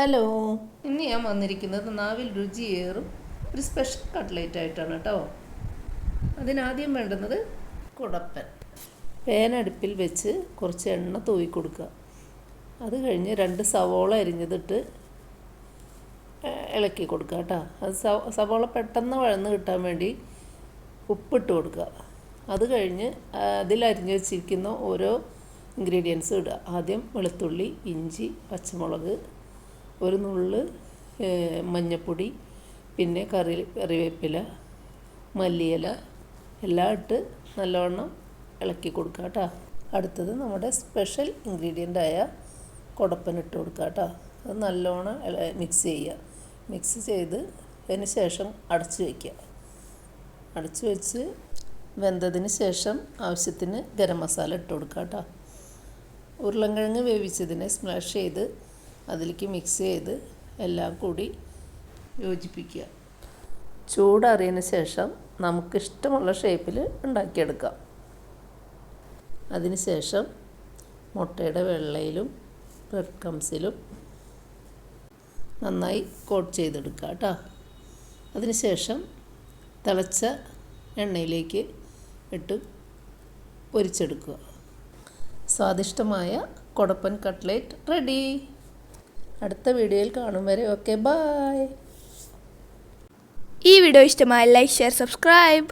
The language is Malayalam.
ഹലോ. ഇന്ന് ഞാൻ വന്നിരിക്കുന്നത് നാവിൽ രുചിയേറും ഒരു സ്പെഷ്യൽ കട്ട്ലേറ്റ് ആയിട്ടാണ് കേട്ടോ. അതിനാദ്യം വേണ്ടുന്നത് കുടപ്പൻ. പേനടുപ്പിൽ വെച്ച് കുറച്ച് എണ്ണ തൂവി കൊടുക്കുക. അത് കഴിഞ്ഞ് രണ്ട് സവോള അരിഞ്ഞതിട്ട് ഇളക്കി കൊടുക്കുക കേട്ടോ. അത് സവോള പെട്ടെന്ന് വഴന്ന് കിട്ടാൻ വേണ്ടി ഉപ്പിട്ട് കൊടുക്കുക. അത് കഴിഞ്ഞ് അതിലരിഞ്ഞ് വെച്ചിരിക്കുന്ന ഓരോ ഇൻഗ്രീഡിയൻസ് ഇടുക. ആദ്യം വെളുത്തുള്ളി ഇഞ്ചി പച്ചമുളക് ഒരു നുള്ള് മഞ്ഞപ്പൊടി പിന്നെ കറി കറിവേപ്പില മല്ലിയില എല്ലാം ഇട്ട് നല്ലവണ്ണം ഇളക്കി കൊടുക്കുക കേട്ടോ. അടുത്തത് നമ്മുടെ സ്പെഷ്യൽ ഇൻഗ്രീഡിയന്റ് ആയ കുടപ്പൻ ഇട്ട് കൊടുക്കുക കേട്ടോ. അത് നല്ലോണം മിക്സ് ചെയ്യുക. മിക്സ് ചെയ്ത് അതിന് ശേഷം അടച്ച് വയ്ക്കുക. അടച്ചു വെച്ച് വെന്തതിന് ശേഷം ആവശ്യത്തിന് ഗരം മസാല ഇട്ട് കൊടുക്കുക കേട്ടോ. ഉരുളൻകിഴങ്ങ് വേവിച്ചതിനെ സ്മാഷ് ചെയ്ത് അതിലേക്ക് മിക്സ് ചെയ്ത് എല്ലാം കൂടി യോജിപ്പിക്കുക. ചൂടറിയതിന് ശേഷം നമുക്കിഷ്ടമുള്ള ഷേപ്പിൽ ഉണ്ടാക്കിയെടുക്കാം. അതിനുശേഷം മുട്ടയുടെ വെള്ളയിലും ക്രംസിലും നന്നായി കോട്ട് ചെയ്തെടുക്കുക കേട്ടോ അതിനുശേഷം തിളച്ച എണ്ണയിലേക്ക് ഇട്ട് പൊരിച്ചെടുക്കുക. സ്വാദിഷ്ടമായ കൊടപ്പൻ കട്ട്ലേറ്റ് റെഡി അടുത്ത വീഡിയോയിൽ കാണും വരെ. ഓക്കെ ബായ് ഈ വീഡിയോ ഇഷ്ടമായ ലൈക്ക് ഷെയർ സബ്സ്ക്രൈബ്